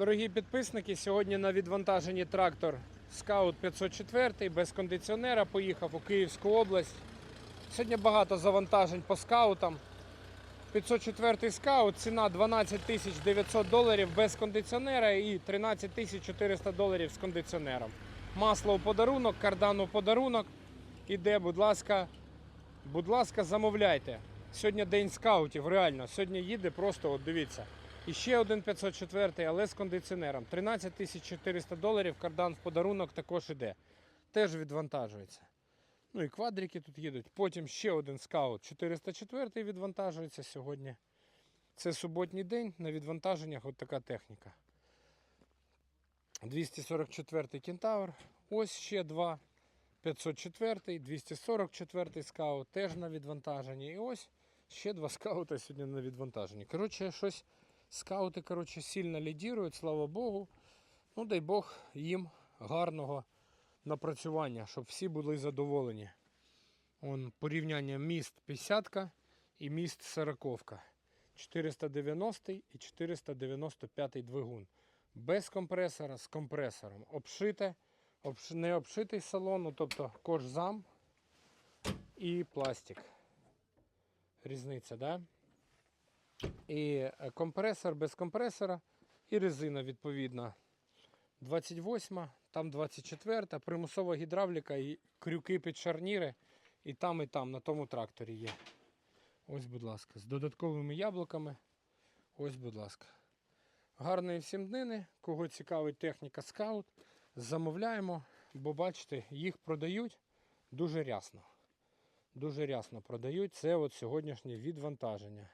Дорогі підписники, сьогодні на відвантаженні трактор Scout 504 без кондиціонера поїхав у Київську область. Сьогодні багато завантажень по скаутам. 504 скаут, ціна 12 900 доларів без кондиціонера і 13 400 доларів з кондиціонером. Масло у подарунок, кардан у подарунок. Іде, будь ласка, будь ласка, замовляйте. Сьогодні день скаутів, реально. Сьогодні їде просто, от дивіться. І ще один 504, але з кондиціонером. 13 400 доларів, кардан в подарунок також іде. Теж відвантажується. Ну і квадрики тут їдуть. Потім ще один скаут 404 відвантажується сьогодні. Це суботній день на відвантаженнях от така техніка. 244 кентавр. Ось ще два. 504, 244 скаут теж на відвантаженні. І ось ще два скаута сьогодні на відвантаженні. Коротше, щось скаути коротше, сильно лідірують, слава Богу. Ну, дай Бог їм гарного напрацювання, щоб всі були задоволені. Вон порівняння міст 50 і міст 40. 490 і 495 двигун. Без компресора, з компресором. Обшите, обш... не обшитий салон, ну, тобто кожзам і пластик. Різниця, да? І е, компресор без компресора, і резина відповідно. 28, там 24, примусова гідравліка і крюки під шарніри. І там, і там, на тому тракторі є. Ось, будь ласка, з додатковими яблуками. Ось, будь ласка. Гарної всім днини. Кого цікавить техніка скаут, замовляємо, бо бачите, їх продають дуже рясно. Дуже рясно продають. Це от сьогоднішнє відвантаження.